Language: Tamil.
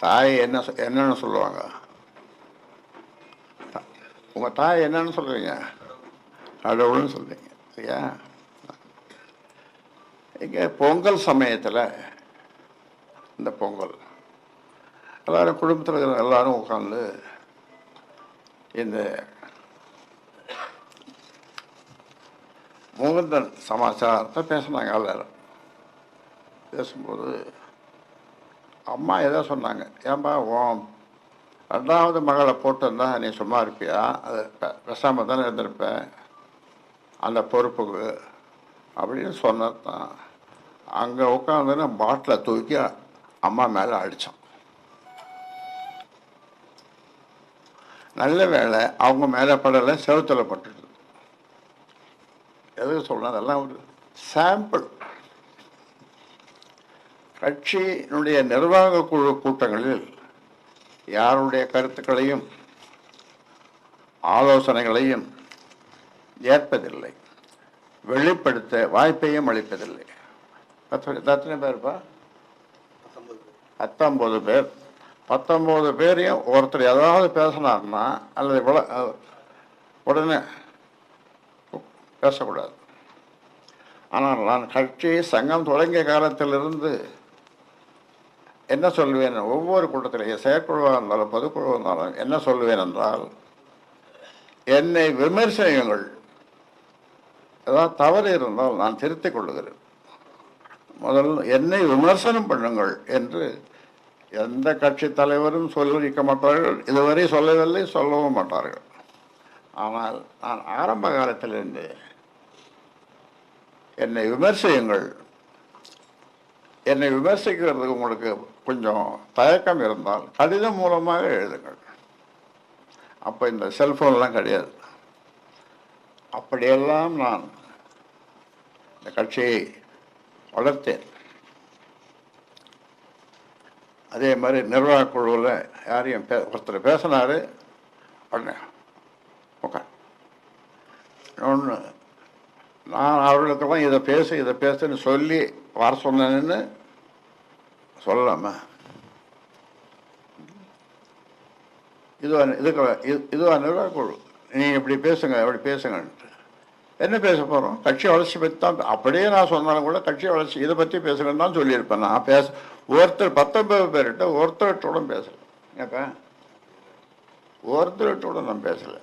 தாய் என்ன என்னன்னு சொல்லுவாங்க. உங்கள் தாய் என்னன்னு சொல்கிறீங்க கடவுள்னு சொல்கிறீங்க சரியா? இங்கே பொங்கல் சமயத்தில் இந்த பொங்கல் எல்லாரும் குடும்பத்தில் இருக்கிற எல்லோரும் உட்காந்து இந்த முகுந்தன் சமாச்சாரத்தை பேசினாங்க எல்லாரும். பேசும்போது அம்மா ஏதோ சொன்னாங்க. ஏன்பா உன் ரெண்டாவது மகளை போட்டிருந்தா நீ சும்மா இருப்பியா? அது பெசாமல் தானே இருந்திருப்பேன் அந்த பொறுப்புக்கு அப்படின்னு சொன்னது தான் அங்கே உட்காந்துன்னு பாட்டிலை தூக்கி அம்மா மேலே அடித்தான் நல்ல வேலை அவங்க மேலே படலை செவுத்துல பட்டுது எதுக்கு சொல்றேன்? அதெல்லாம் ஒரு சாம்பிள் கட்சியினுடைய நிர்வாக குழு கூட்டங்களில் யாருடைய கருத்துக்களையும் ஆலோசனைகளையும் ஏற்பதில்லை. வெளிப்படுத்த வாய்ப்பையும் அளிப்பதில்லை. எத்தனை பேர்ப்பா பத்தொன்பது பேர். பத்தொன்பது பேரையும் ஒருத்தர் ஏதாவது பேசினார்னா அல்லது விள உடனே பேசக்கூடாது. ஆனால் நான் கட்சி சங்கம் தொடங்கிய காலத்திலிருந்து என்ன சொல்வேன்? ஒவ்வொரு கூட்டத்திலேயே செயற்குழுவாக இருந்தாலும் பொதுக்குழுவாக இருந்தாலும் என்ன சொல்லுவேன் என்றால் என்னை விமர்சனங்கள் ஏதாவது தவறு இருந்தால் நான் திருத்திக் கொள்ளுகிறேன். முதல் என்னை விமர்சனம் பண்ணுங்கள் என்று எந்த கட்சி தலைவரும் சொல்லிக்க மாட்டார்கள். இதுவரை சொல்லவில்லை சொல்லவும் மாட்டார்கள். ஆனால் நான் ஆரம்ப காலத்திலிருந்து என்னை விமர்சியுங்கள் என்னை விமர்சிக்கிறதுக்கு உங்களுக்கு கொஞ்சம் தயக்கம் இருந்தால் கடிதம் மூலமாக எழுதுங்கள். அப்போ இந்த செல்ஃபோன்லாம் கிடையாது. அப்படியெல்லாம் நான் இந்த கட்சியை வளர்த்தேன். அதே மாதிரி நிர்வாக குழுவில் யாரையும் பே ஒருத்தர் பேசினார் உடனே உட்கார். ஒன்று நான் அவர்களுக்கெல்லாம் இதை பேசு இதை பேசுன்னு சொல்லி வர சொன்னேன்னு சொல்லலாமா இதுவா இதுக்கு இது- இதுவா நிர்வாக குழு? நீங்கள் இப்படி பேசுங்க இப்படி பேசுங்கன்ட்டு. என்ன பேச போகிறோம் கட்சி வளர்ச்சி பற்றி தான் அப்படியே நான் சொன்னாலும் கூட கட்சி வளர்ச்சி இதை பற்றி பேசுங்கன்னு தான் சொல்லியிருப்பேன் நான். பேச ஒருத்தர் பத்தொன்பது பேர்கிட்ட ஒருத்தர்கிட்ட கூட பேசலை. ஏப்பா ஒருத்தர்கிட்ட கூட நான் பேசலை.